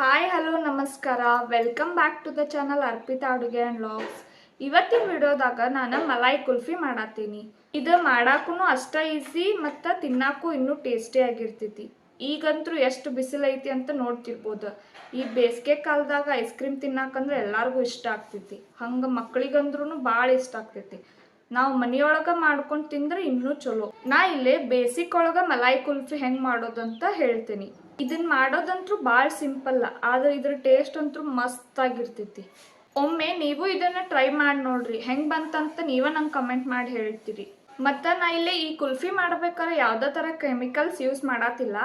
Hi hello ನಮಸ್ಕಾರ. Welcome back to the channel Arpita ಅಡುಗೆ and logs ಇವತ್ತಿನ ವಿಡಿಯೋದಾಗ ನಾನು ಮಲಾಯಿ ಕುಲ್ಫಿ ಮಾಡತ್ತೀನಿ ಇದು ಮಾಡಾಕೂ ಅಷ್ಟ ಈಸಿ ಮತ್ತು ತಿನ್ನಾಕೂ ಇನ್ನೂ ಟೇಸ್ಟಿ ಆಗಿರ್ತೈತಿ. ಈಗಂತೂ ಎಷ್ಟು ಬಿಸಿಲೈತಿ ಅಂತ ನೋಡ್ತಿರ್ಬೋದು. ಈ ಬೇಸಿಗೆ ಕಾಲದಾಗ ಐಸ್ ಕ್ರೀಮ್ ತಿನ್ನಾಕಂದ್ರೆ ಎಲ್ಲರಿಗೂ ಇಷ್ಟ ಆಗ್ತೈತಿ. ಹಂಗೆ ಮಕ್ಳಿಗಂದ್ರೂ ಭಾಳ ಇಷ್ಟ ಆಗ್ತೈತಿ. ನಾವು ಮನೆಯೊಳಗೆ ಮಾಡ್ಕೊಂಡು ತಿಂದ್ರೆ ಇನ್ನೂ ಚಲೋ. ನಾ ಇಲ್ಲಿ ಬೇಸಿಕ್ ಒಳಗೆ ಮಲಾಯಿ ಕುಲ್ಫಿ ಹೆಂಗೆ ಮಾಡೋದಂತ ಹೇಳ್ತೀನಿ. ಇದನ್ನ ಮಾಡೋದಂತೂ ಭಾಳ ಸಿಂಪಲ್, ಆದ್ರೆ ಇದ್ರ ಟೇಸ್ಟ್ ಅಂತೂ ಮಸ್ತ್ ಆಗಿರ್ತೈತಿ ಒಮ್ಮೆ ನೀವು ಇದನ್ನ ಟ್ರೈ ಮಾಡಿ ನೋಡ್ರಿ, ಹೆಂಗ್ ಬಂತಂತ ನೀವ ನಂಗೆ ಕಮೆಂಟ್ ಮಾಡಿ ಹೇಳ್ತೀರಿ. ಮತ್ತ ನಾ ಇಲ್ಲಿ ಈ ಕುಲ್ಫಿ ಮಾಡ್ಬೇಕಾದ್ರೆ ಯಾವ್ದೇ ಥರ ಕೆಮಿಕಲ್ಸ್ ಯೂಸ್ ಮಾಡತ್ತಿಲ್ಲ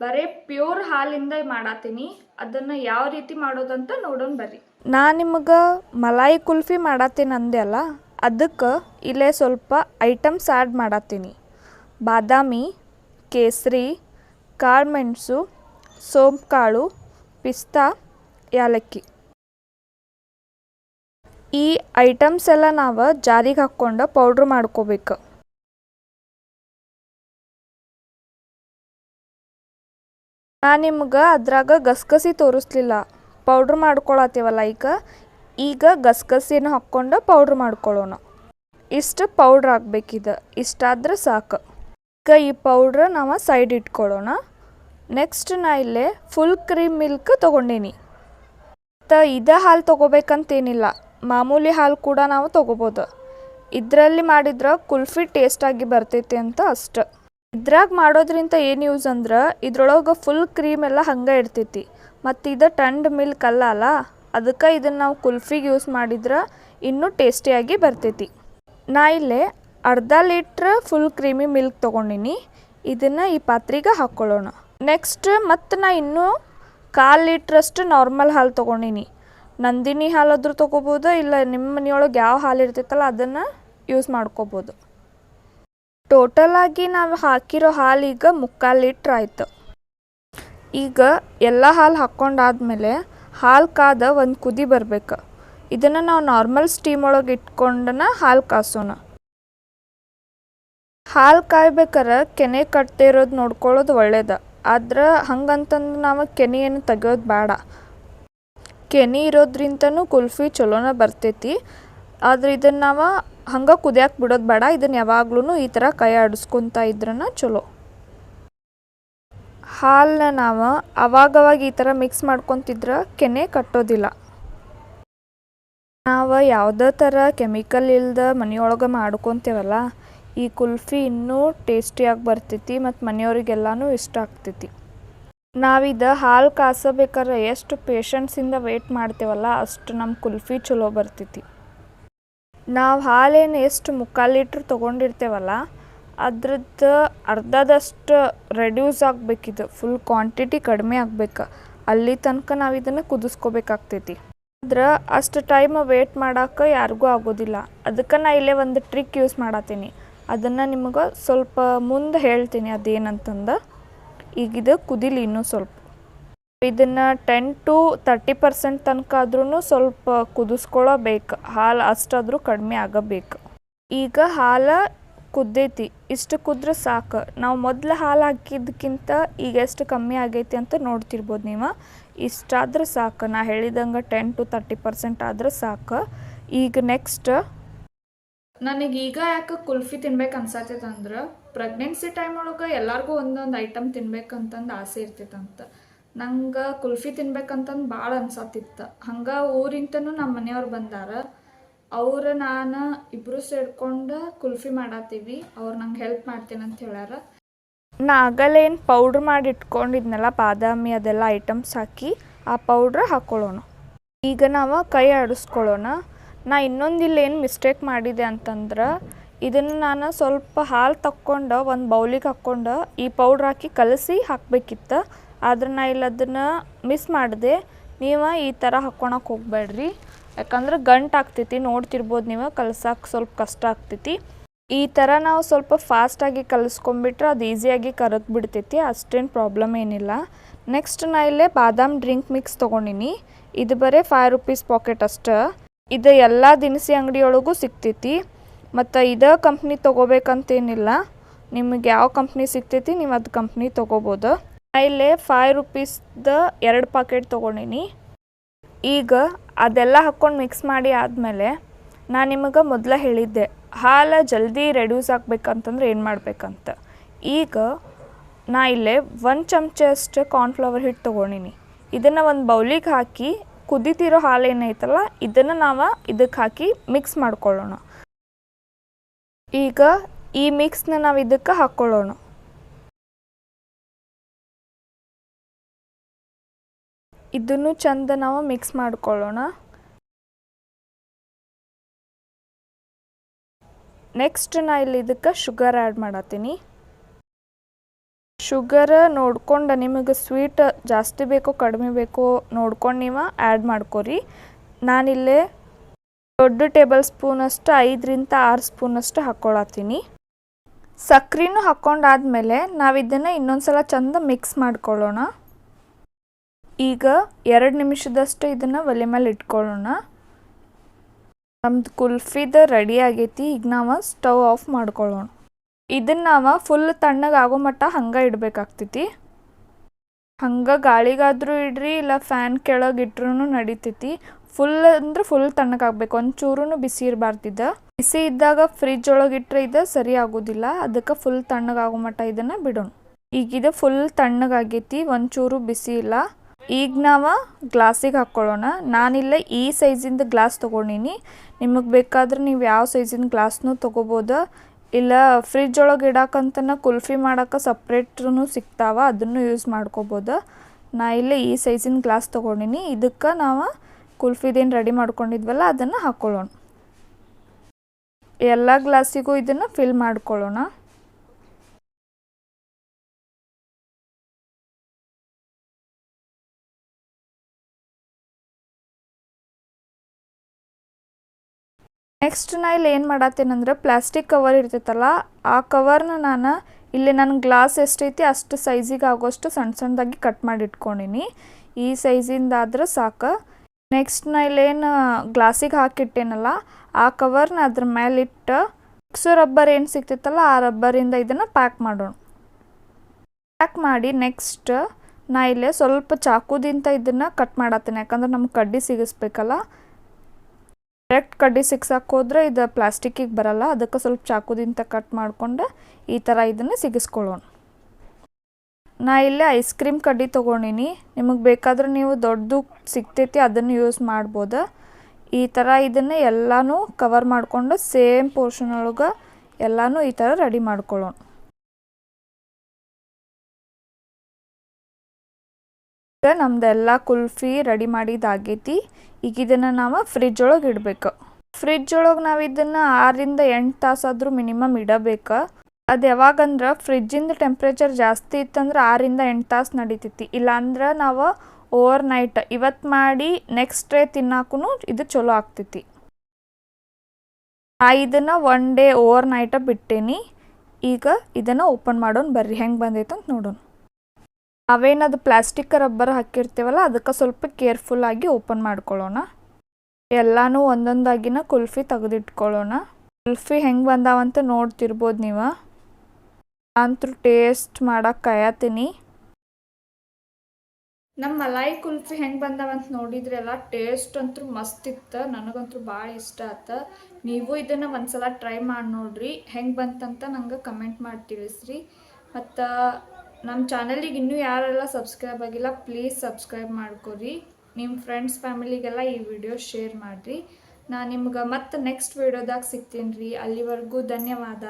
ಬರೇ ಪ್ಯೂರ್ ಹಾಲಿಂದ ಮಾಡತ್ತೀನಿ ಅದನ್ನ ಯಾವ ರೀತಿ ಮಾಡೋದಂತ ನೋಡೋಣ ಬರ್ರಿ. ನಾ ನಿಮಗೆ ಮಲಾಯಿ ಕುಲ್ಫಿ ಮಾಡತ್ತೀನಿ ಅಂದೆ ಅಲ್ಲ, ಅದಕ್ಕೆ ಇಲ್ಲೇ ಸ್ವಲ್ಪ ಐಟಮ್ಸ್ ಆ್ಯಡ್ ಮಾಡತ್ತೀನಿ ಬಾದಾಮಿ, ಕೇಸರಿ ಕಾಳುಮೆಣಸು ಸೋಂಪು ಪಿಸ್ತಾ ಏಲಕ್ಕಿ ಈ ಐಟಮ್ಸ್ ಎಲ್ಲ ನಾವು ಜಾರಿಗೆ ಹಾಕ್ಕೊಂಡು ಪೌಡ್ರ್ ಮಾಡ್ಕೋಬೇಕು. ನಾನು ನಿಮ್ಗೆ ಅದ್ರಾಗ ಗಸಗಸಿ ತೋರಿಸ್ಲಿಲ್ಲ. ಪೌಡ್ರ್ ಮಾಡ್ಕೊಳತ್ತೀವಲ್ಲ ಈಗ? ಈಗ ಗಸಗಸಿನ ಹಾಕ್ಕೊಂಡು ಪೌಡ್ರ್ ಮಾಡ್ಕೊಳ್ಳೋಣ ಇಷ್ಟು ಪೌಡ್ರ್ ಹಾಕ್ಬೇಕಿದೆ. ಇಷ್ಟಾದ್ರೆ ಸಾಕು. ಈಗ ಈ ಪೌಡ್ರ್ ನಾವು ಸೈಡ್ ಇಟ್ಕೊಳ್ಳೋಣ ನೆಕ್ಸ್ಟ್ ನಾ ಇಲ್ಲೇ ಫುಲ್ ಕ್ರೀಮ್ ಮಿಲ್ಕ್ ತೊಗೊಂಡೀನಿ. ಮತ್ತು ಇದೇ ಹಾಲು ತೊಗೋಬೇಕಂತೇನಿಲ್ಲ, ಮಾಮೂಲಿ ಹಾಲು ಕೂಡ ನಾವು ತೊಗೋಬೋದು. ಇದರಲ್ಲಿ ಮಾಡಿದ್ರೆ ಕುಲ್ಫಿ ಟೇಸ್ಟಾಗಿ ಬರ್ತೈತಿ ಅಂತ ಅಷ್ಟು. ಇದ್ರಾಗ ಮಾಡೋದ್ರಿಂದ ಏನು ಯೂಸ್ ಅಂದ್ರೆ, ಇದ್ರೊಳಗೆ ಫುಲ್ ಕ್ರೀಮ್ ಎಲ್ಲ ಹಂಗೆ ಇರ್ತೈತಿ. ಮತ್ತು ಇದು ಟಂಡ್ ಮಿಲ್ಕ್ ಅಲ್ಲ ಅಲ್ಲ ಅದಕ್ಕೆ ಇದನ್ನು ನಾವು ಕುಲ್ಫಿಗೆ ಯೂಸ್ ಮಾಡಿದ್ರೆ ಇನ್ನೂ ಟೇಸ್ಟಿಯಾಗಿ ಬರ್ತೈತಿ. ನಾ ಇಲ್ಲೇ ಅರ್ಧ ಲೀಟ್ರ್ ಫುಲ್ ಕ್ರೀಮಿ ಮಿಲ್ಕ್ ತೊಗೊಂಡಿನಿ. ಇದನ್ನು ಈ ಪಾತ್ರೆಗೆ ಹಾಕ್ಕೊಳ್ಳೋಣ ನೆಕ್ಸ್ಟ್ ಮತ್ತು ನಾ ಇನ್ನೂ ಕಾಲು ಲೀಟ್ರಷ್ಟು ನಾರ್ಮಲ್ ಹಾಲು ತೊಗೊಂಡಿನಿ. ನಂದಿನಿ ಹಾಲಾದರೂ ತೊಗೋಬೋದು, ಇಲ್ಲ ನಿಮ್ಮ ಮನೆಯೊಳಗೆ ಯಾವ ಹಾಲು ಇರ್ತೈತಲ್ಲ ಅದನ್ನು ಯೂಸ್ ಮಾಡ್ಕೋಬೋದು. ಟೋಟಲಾಗಿ ನಾವು ಹಾಕಿರೋ ಹಾಲು ಈಗ ಮುಕ್ಕಾಲು ಲೀಟ್ರ್ ಆಯ್ತು. ಈಗ ಎಲ್ಲ ಹಾಲು ಹಾಕ್ಕೊಂಡಾದ್ಮೇಲೆ ಹಾಲು ಕಾದ ಒಂದು ಕುದಿ ಬರ್ಬೇಕು. ಇದನ್ನು ನಾವು ನಾರ್ಮಲ್ ಸ್ಟೀಮ್ ಒಳಗೆ ಇಟ್ಕೊಂಡನ ಹಾಲು ಕಾಸೋಣ. ಹಾಲು ಕಾಯ್ಬೇಕಾರೆ ಕೆನೆ ಕಟ್ಟದೇ ಇರೋದು ನೋಡ್ಕೊಳ್ಳೋದು ಒಳ್ಳೇದು. ಆದ್ರೆ ಹಂಗಂತಂದು ನಾವು ಕೆನೆಯನ್ನು ತೆಗೆಯೋದು ಬೇಡ ಕೆನೆ ಇರೋದ್ರಿಂದನೂ ಕುಲ್ಫಿ ಚಲೋನ ಬರ್ತೈತಿ. ಆದ್ರೆ ಇದನ್ನು ನಾವು ಹಂಗೆ ಕುದಿಯಕ್ಕೆ ಬಿಡೋದು ಬೇಡ ಇದನ್ನು ಯಾವಾಗ್ಲೂ ಈ ಥರ ಕೈ ಆಡಿಸ್ಕೊತಾ ಇದ್ರನ ಚಲೋ ಹಾಲನ್ನ ನಾವು ಅವಾಗವಾಗ ಈ ಥರ ಮಿಕ್ಸ್ ಮಾಡ್ಕೊತಿದ್ರೆ ಕೆನೆ ಕಟ್ಟೋದಿಲ್ಲ. ನಾವು ಯಾವುದೇ ಥರ ಕೆಮಿಕಲ್ ಇಲ್ಲದ ಮನೆಯೊಳಗೆ ಮಾಡ್ಕೊತೇವಲ್ಲ ಈ ಕುಲ್ಫಿ ಇನ್ನೂ ಟೇಸ್ಟಿಯಾಗಿ ಬರ್ತೈತಿ ಮತ್ತು ಮನೆಯವ್ರಿಗೆಲ್ಲನೂ ಇಷ್ಟ ಆಗ್ತೈತಿ. ನಾವಿದು ಹಾಲು ಕಾಸಬೇಕಾದ್ರೆ ಎಷ್ಟು ಪೇಷನ್ಸಿಂದ ವೆಯ್ಟ್ ಮಾಡ್ತೇವಲ್ಲ ಅಷ್ಟು ನಮ್ಮ ಕುಲ್ಫಿ ಚಲೋ ಬರ್ತೈತಿ. ನಾವು ಹಾಲೇನು ಎಷ್ಟು ಮುಕ್ಕಾಲು ಲೀಟ್ರ್ ತೊಗೊಂಡಿರ್ತೇವಲ್ಲ ಅದ್ರದ್ದು ಅರ್ಧದಷ್ಟು ರೆಡ್ಯೂಸ್ ಆಗಬೇಕಿದು, ಫುಲ್ ಕ್ವಾಂಟಿಟಿ ಕಡಿಮೆ ಆಗ್ಬೇಕು. ಅಲ್ಲಿ ತನಕ ನಾವು ಇದನ್ನು ಕುದಿಸ್ಕೋಬೇಕಾಗ್ತೈತಿ. ಆದ್ರೆ ಅಷ್ಟು ಟೈಮ್ ವೇಟ್ ಮಾಡೋಕೆ ಯಾರಿಗೂ ಆಗೋದಿಲ್ಲ. ಅದಕ್ಕೆ ನಾ ಇಲ್ಲೇ ಒಂದು ಟ್ರಿಕ್ ಯೂಸ್ ಮಾಡತ್ತೀನಿ ಅದನ್ನು ನಿಮಗೆ ಸ್ವಲ್ಪ ಮುಂದೆ ಹೇಳ್ತೀನಿ ಅದೇನಂತಂದು. ಈಗ ಇದು ಕುದಿಲಿ ಇನ್ನೂ ಸ್ವಲ್ಪ. ಇದನ್ನು ಟೆನ್ ಟು ತರ್ಟಿ ಪರ್ಸೆಂಟ್ ತನಕ ಆದ್ರೂ ಸ್ವಲ್ಪ ಕುದಿಸ್ಕೊಳ್ಳಬೇಕು ಹಾಲು ಅಷ್ಟಾದರೂ ಕಡಿಮೆ ಆಗಬೇಕು. ಈಗ ಹಾಲು ಕುದ್ದೈತಿ. ಇಷ್ಟು ಕುದ್ರೆ ಸಾಕು. ನಾವು ಮೊದಲು ಹಾಲು ಹಾಕಿದ್ದಕ್ಕಿಂತ ಈಗ ಎಷ್ಟು ಕಮ್ಮಿ ಆಗೈತಿ ಅಂತ ನೋಡ್ತಿರ್ಬೋದು ನೀವು. ಇಷ್ಟಾದ್ರೆ ಸಾಕು. ನಾ ಹೇಳಿದಂಗೆ ಟೆನ್ ಟು ತರ್ಟಿ ಪರ್ಸೆಂಟ್ ಆದ್ರೆ ಸಾಕು. ಈಗ ನೆಕ್ಸ್ಟ್ ನನಗೆ ಈಗ ಯಾಕೆ ಕುಲ್ಫಿ ತಿನ್ಬೇಕು ಅನ್ಸತ್ತಂದ್ರೆ ಪ್ರೆಗ್ನೆನ್ಸಿ ಟೈಮ್ ಒಳಗೆ ಎಲ್ಲರಿಗೂ ಒಂದೊಂದು ಐಟಮ್ ತಿನ್ಬೇಕಂತಂದು ಆಸೆ ಇರ್ತೈತಂತ. ನಂಗೆ ಕುಲ್ಫಿ ತಿನ್ಬೇಕಂತಂದು ಭಾಳ ಅನ್ಸತ್ತಿತ್ತು ಹಂಗೆ ಊರಿಂತನೂ ನಮ್ಮ ಮನೆಯವ್ರು ಬಂದಾರ. ಅವ್ರು ನಾನು ಇಬ್ಬರು ಸೇರ್ಕೊಂಡು ಕುಲ್ಫಿ ಮಾಡತ್ತೀವಿ ಅವ್ರು ನಂಗೆ ಹೆಲ್ಪ್ ಮಾಡ್ತೀನಿ ಅಂತ ಹೇಳ್ಯಾರ. ನಾ ಆಗಲೇ ಏನು ಪೌಡ್ರ್ ಮಾಡಿ ಇಟ್ಕೊಂಡಿದ್ನಲ್ಲ ಬಾದಾಮಿ ಅದೆಲ್ಲ ಐಟಮ್ಸ್ ಹಾಕಿ ಆ ಪೌಡ್ರ್ ಹಾಕ್ಕೊಳ್ಳೋಣ ಈಗ ನಾವು ಕೈ ಆಡಿಸ್ಕೊಳ್ಳೋಣ ನಾ ಇನ್ನೊಂದು ಇಲ್ಲಿ ಏನು ಮಿಸ್ಟೇಕ್ ಮಾಡಿದೆ ಅಂತಂದ್ರೆ, ಇದನ್ನು ನಾನು ಸ್ವಲ್ಪ ಹಾಲು ತಕ್ಕೊಂಡು, ಒಂದು ಬೌಲಿಗೆ ಹಾಕ್ಕೊಂಡು, ಈ ಪೌಡ್ರ್ ಹಾಕಿ ಕಲಸಿ ಹಾಕಬೇಕಿತ್ತು. ಆದ್ರೆ ನಾ ಇಲ್ಲಿ ಅದನ್ನು ಮಿಸ್ ಮಾಡಿದೆ. ನೀವು ಈ ಥರ ಹಾಕ್ಕೊಳಕ್ಕೆ ಹೋಗ್ಬೇಡ್ರಿ. ಯಾಕಂದ್ರೆ ಗಂಟು ಆಗ್ತೈತಿ, ನೋಡ್ತಿರ್ಬೋದು ನೀವು ಕಲ್ಸಕ್ಕೆ ಸ್ವಲ್ಪ ಕಷ್ಟ ಆಗ್ತೈತಿ. ಈ ಥರ ನಾವು ಸ್ವಲ್ಪ ಫಾಸ್ಟಾಗಿ ಕಲಿಸ್ಕೊಂಬಿಟ್ರೆ ಅದು ಈಸಿಯಾಗಿ ಕರಗಿ ಬಿಡ್ತೈತಿ, ಅಷ್ಟೇನು ಪ್ರಾಬ್ಲಮ್ ಏನಿಲ್ಲ. ನೆಕ್ಸ್ಟ್ ನಾ ಇಲ್ಲೇ ಬಾದಾಮ್ ಡ್ರಿಂಕ್ ಮಿಕ್ಸ್ ತೊಗೊಂಡಿನಿ. ಇದು ಬರೀ ಫೈವ್ ರುಪೀಸ್ ಪಾಕೆಟ್ ಅಷ್ಟೇ. ಇದು ಎಲ್ಲ ದಿನಸಿ ಅಂಗಡಿಯೊಳಗೂ ಸಿಗ್ತೈತಿ. ಮತ್ತು ಇದೇ ಕಂಪ್ನಿ ತೊಗೋಬೇಕಂತೇನಿಲ್ಲ. ನಿಮಗೆ ಯಾವ ಕಂಪ್ನಿ ಸಿಗ್ತೈತಿ ನೀವು ಅದು ಕಂಪ್ನಿ ತೊಗೋಬೋದು. ಇಲ್ಲೇ ಫೈವ್ ರುಪೀಸ್ದ ಎರಡು ಪಾಕೆಟ್ ತೊಗೊಂಡಿನಿ. ಈಗ ಅದೆಲ್ಲ ಹಾಕ್ಕೊಂಡು ಮಿಕ್ಸ್ ಮಾಡಿ ಆದಮೇಲೆ ನಾನು ನಿಮಗೆ ಮೊದಲು ಹೇಳಿದ್ದೆ, ಹಾಲು ಜಲ್ದಿ ರೆಡ್ಯೂಸ್ ಆಗಬೇಕಂತಂದ್ರೆ ಏನು ಮಾಡಬೇಕಂತ. ಈಗ ನಾ ಇಲ್ಲೇ ಒಂದು ಚಮಚಷ್ಟು ಕಾರ್ನ್ಫ್ಲವರ್ ಹಿಟ್ಟು ತೊಗೊಂಡಿನಿ. ಇದನ್ನು ಒಂದು ಬೌಲಿಗೆ ಹಾಕಿ ಕುದಿತಿರೋ ಹಾಲು ಏನೈತಲ್ಲ, ಇದನ್ನು ನಾವು ಇದಕ್ಕೆ ಹಾಕಿ ಮಿಕ್ಸ್ ಮಾಡ್ಕೊಳ್ಳೋಣ. ಈಗ ಈ ಮಿಕ್ಸ್ನ ನಾವು ಇದಕ್ಕೆ ಹಾಕ್ಕೊಳ್ಳೋಣ ಇದನ್ನು ಚಂದ ನಾವು ಮಿಕ್ಸ್ ಮಾಡ್ಕೊಳ್ಳೋಣ. ನೆಕ್ಸ್ಟ್ ನಾ ಇಲ್ಲಿ ಇದಕ್ಕೆ ಶುಗರ್ ಆ್ಯಡ್ ಮಾಡತ್ತೀನಿ. ಶುಗರ್ ನೋಡ್ಕೊಂಡು ನಿಮಗೆ ಸ್ವೀಟ್ ಜಾಸ್ತಿ ಬೇಕೋ ಕಡಿಮೆ ಬೇಕೋ ನೋಡ್ಕೊಂಡು ನೀವು ಆ್ಯಡ್ ಮಾಡ್ಕೊರಿ. ನಾನಿಲ್ಲೇ ದೊಡ್ಡ ಟೇಬಲ್ ಸ್ಪೂನಷ್ಟು, ಐದರಿಂದ ಆರು ಸ್ಪೂನಷ್ಟು ಹಾಕ್ಕೊಳತ್ತೀನಿ ಸಕ್ರೆನೂ ಹಾಕ್ಕೊಂಡಾದ್ಮೇಲೆ ನಾವು ಇದನ್ನು ಇನ್ನೊಂದ್ಸಲ ಚಂದ ಮಿಕ್ಸ್ ಮಾಡ್ಕೊಳ್ಳೋಣ. ಈಗ ಎರಡು ನಿಮಿಷದಷ್ಟು ಇದನ್ನು ಒಲೆ ಮೇಲೆ ಇಟ್ಕೊಳ್ಳೋಣ. ನಮ್ದು ಕುಲ್ಫಿದ ರೆಡಿ ಆಗೈತಿ. ಈಗ ನಾವು ಸ್ಟವ್ ಆಫ್ ಮಾಡ್ಕೊಳ್ಳೋಣ. ಇದನ್ನು ನಾವು ಫುಲ್ ತಣ್ಣಗಾಗೋ ಮಟ್ಟ ಹಂಗೆ ಇಡಬೇಕಾಗ್ತೈತಿ. ಹಂಗೆ ಗಾಳಿಗಾದರೂ ಇಡ್ರಿ, ಇಲ್ಲ ಫ್ಯಾನ್ ಕೆಳಗೆ ಇಟ್ರೂ ನಡಿತೈತಿ. ಫುಲ್ ಅಂದ್ರೆ ಫುಲ್ ತಣ್ಣಗಾಗಬೇಕು ಒಂಚೂರು ಬಿಸಿ ಇರಬಾರ್ದಿದ್ದ ಬಿಸಿ ಇದ್ದಾಗ ಫ್ರಿಜ್ ಒಳಗೆ ಇಟ್ಟರೆ ಇದು ಸರಿ ಆಗೋದಿಲ್ಲ. ಅದಕ್ಕೆ ಫುಲ್ ತಣ್ಣಗಾಗೋ ಮಟ್ಟ ಇದನ್ನು ಬಿಡೋಣ. ಈಗ ಇದು ಫುಲ್ ತಣ್ಣಗಾಗೈತಿ ಒಂಚೂರು ಬಿಸಿ ಇಲ್ಲ. ಈಗ ನಾವು ಗ್ಲಾಸಿಗೆ ಹಾಕ್ಕೊಳ್ಳೋಣ ನಾನಿಲ್ಲ ಈ ಸೈಜಿಂದ ಗ್ಲಾಸ್ ತೊಗೊಂಡಿನಿ. ನಿಮಗೆ ಬೇಕಾದ್ರೆ ನೀವು ಯಾವ ಸೈಜಿನ ಗ್ಲಾಸ್ನೂ ತೊಗೋಬೋದು. ಇಲ್ಲ ಫ್ರಿಜ್ ಒಳಗೆ ಇಡಕ್ಕಂತನ ಕುಲ್ಫಿ ಮಾಡೋಕೆ ಸಪ್ರೇಟ್ರೂ ಸಿಗ್ತಾವ, ಅದನ್ನು ಯೂಸ್ ಮಾಡ್ಕೋಬೋದು. ನಾ ಇಲ್ಲೇ ಈ ಸೈಜಿನ ಗ್ಲಾಸ್ ತೊಗೊಂಡಿನಿ, ಇದಕ್ಕೆ ನಾವು ಕುಲ್ಫಿದೇನು ರೆಡಿ ಮಾಡ್ಕೊಂಡಿದ್ವಲ್ಲ, ಅದನ್ನು ಹಾಕ್ಕೊಳ್ಳೋಣ ಎಲ್ಲ ಗ್ಲಾಸಿಗೂ ಇದನ್ನು ಫಿಲ್ ಮಾಡ್ಕೊಳ್ಳೋಣ. ನೆಕ್ಸ್ಟ್ ನಾ ಇಲ್ಲಿ ಏನು ಮಾಡತ್ತೇನಂದ್ರೆ ಪ್ಲಾಸ್ಟಿಕ್ ಕವರ್ ಇರ್ತೈತಲ್ಲ, ಆ ಕವರ್ನ ನಾನು ಇಲ್ಲಿ ನನ್ನ ಗ್ಲಾಸ್ ಎಷ್ಟೈತಿ ಅಷ್ಟು ಸೈಜಿಗೆ ಆಗೋಷ್ಟು ಸಣ್ಣ ಸಣ್ಣದಾಗಿ ಕಟ್ ಮಾಡಿ ಇಟ್ಕೊಂಡಿನಿ. ಈ ಸೈಜಿಂದಾದ್ರೆ ಸಾಕು. ನೆಕ್ಸ್ಟ್ ನಾ ಇಲ್ಲೇನು ಗ್ಲಾಸಿಗೆ ಹಾಕಿಟ್ಟೇನಲ್ಲ, ಆ ಕವರ್ನ ಅದ್ರ ಮೇಲಿಟ್ಟು ಮಿಕ್ಸು ರಬ್ಬರ್ ಏನು ಸಿಗ್ತೈತಲ್ಲ, ಆ ರಬ್ಬರಿಂದ ಇದನ್ನು ಪ್ಯಾಕ್ ಮಾಡೋಣ. ಪ್ಯಾಕ್ ಮಾಡಿ ನೆಕ್ಸ್ಟ್ ನಾ ಇಲ್ಲೇ ಸ್ವಲ್ಪ ಚಾಕುದಿಂದ ಇದನ್ನು ಕಟ್ ಮಾಡತ್ತೇನೆ ಯಾಕಂದ್ರೆ ನಮ್ಗೆ ಕಡ್ಡಿ ಸಿಗಿಸ್ಬೇಕಲ್ಲ. ಡೈರೆಕ್ಟ್ ಕಡ್ಡಿ ಸಿಕ್ಸ್ ಹಾಕೋದ್ರೆ ಇದು ಪ್ಲಾಸ್ಟಿಕ್ಕಿಗೆ ಬರಲ್ಲ. ಅದಕ್ಕೆ ಸ್ವಲ್ಪ ಚಾಕುದಿಂದ ಕಟ್ ಮಾಡಿಕೊಂಡು ಈ ಥರ ಇದನ್ನು ಸಿಗಿಸ್ಕೊಳ್ಳೋಣ. ನಾ ಇಲ್ಲೇ ಐಸ್ ಕ್ರೀಮ್ ಕಡ್ಡಿ ತೊಗೊಂಡಿನಿ. ನಿಮಗೆ ಬೇಕಾದ್ರೆ ನೀವು ದೊಡ್ಡದು ಸಿಗ್ತೈತಿ ಅದನ್ನು ಯೂಸ್ ಮಾಡ್ಬೋದು. ಈ ಥರ ಇದನ್ನು ಎಲ್ಲನೂ ಕವರ್ ಮಾಡಿಕೊಂಡು ಸೇಮ್ ಪೋರ್ಷನ್ ಒಳಗೆ ಎಲ್ಲನೂ ಈ ಥರ ರೆಡಿ ಮಾಡ್ಕೊಳ್ಳೋಣ. ನಮ್ದೆಲ್ಲ ಕುಲ್ಫಿ ರೆಡಿ ಮಾಡಿದ್ದಾಗೈತಿ. ಈಗ ಇದನ್ನು ನಾವು ಫ್ರಿಜ್ ಒಳಗೆ ಇಡಬೇಕು. ಫ್ರಿಜ್ ಒಳಗೆ ನಾವು ಇದನ್ನು ಆರರಿಂದ ಎಂಟು ತಾಸಾದರೂ ಮಿನಿಮಮ್ ಇಡಬೇಕು. ಅದು ಯಾವಾಗಂದ್ರೆ ಫ್ರಿಜ್ಜಿಂದ ಟೆಂಪ್ರೇಚರ್ ಜಾಸ್ತಿ ಇತ್ತಂದ್ರೆ ಆರಿಂದ ಎಂಟು ತಾಸು ನಡೀತೈತಿ ಇಲ್ಲಾಂದ್ರೆ ನಾವು ಓವರ್ ನೈಟ್ ಇವತ್ತು ಮಾಡಿ ನೆಕ್ಸ್ಟ್ ಡೇ ತಿನ್ನಾಕೂ ಇದು ಚಲೋ ಆಗ್ತೈತಿ ಆ ಇದನ್ನು ಒನ್ ಡೇ ಓವರ್ ನೈಟ ಬಿಟ್ಟೇನಿ. ಈಗ ಇದನ್ನು ಓಪನ್ ಮಾಡೋಣ ಬರ್ರಿ. ಹೆಂಗೆ ಬಂದೈತೆ ಅಂತ ನೋಡೋಣ. ಅವೇನದು ಪ್ಲಾಸ್ಟಿಕ್ ರಬ್ಬರ್ ಹಾಕಿರ್ತೀವಲ್ಲ, ಅದಕ್ಕೆ ಸ್ವಲ್ಪ ಕೇರ್ಫುಲ್ಲಾಗಿ ಓಪನ್ ಮಾಡ್ಕೊಳ್ಳೋಣ. ಎಲ್ಲನೂ ಒಂದೊಂದಾಗಿನ ಕುಲ್ಫಿ ತೆಗೆದಿಟ್ಕೊಳ್ಳೋಣ. ಕುಲ್ಫಿ ಹೆಂಗೆ ಬಂದಾವಂತ ನೋಡ್ತಿರ್ಬೋದು ನೀವು. ಅಂತೂ ಟೇಸ್ಟ್ ಮಾಡಕ್ಕೆ ಕಾಯತ್ತೀನಿ. ನಮ್ಮ ಮಲಾಯಿ ಕುಲ್ಫಿ ಹೆಂಗೆ ಬಂದಾವಂತ ನೋಡಿದ್ರಲ್ಲ, ಟೇಸ್ಟ್ ಅಂತೂ ಮಸ್ತ್ ಇತ್ತು, ನನಗಂತೂ ಭಾಳ ಇಷ್ಟ ಆತ. ನೀವು ಇದನ್ನು ಒಂದ್ಸಲ ಟ್ರೈ ಮಾಡಿ ನೋಡ್ರಿ, ಹೆಂಗೆ ಬಂತಂತ ನಂಗೆ ಕಮೆಂಟ್ ಮಾಡಿ ತಿಳಿಸ್ರಿ. ಮತ್ತು ನಮ್ಮ ಚಾನಲಿಗೆ ಇನ್ನೂ ಯಾರೆಲ್ಲ ಸಬ್ಸ್ಕ್ರೈಬ್ ಆಗಿಲ್ಲ ಪ್ಲೀಸ್ ಸಬ್ಸ್ಕ್ರೈಬ್ ಮಾಡ್ಕೊರಿ. ನಿಮ್ಮ ಫ್ರೆಂಡ್ಸ್ ಫ್ಯಾಮಿಲಿಗೆಲ್ಲ ಈ ವಿಡಿಯೋ ಶೇರ್ ಮಾಡಿರಿ. ನಾನು ನಿಮ್ಗೆ ಮತ್ತೆ ನೆಕ್ಸ್ಟ್ ವಿಡಿಯೋದಾಗ ಸಿಗ್ತೀನಿ ರೀ. ಅಲ್ಲಿವರೆಗೂ ಧನ್ಯವಾದ.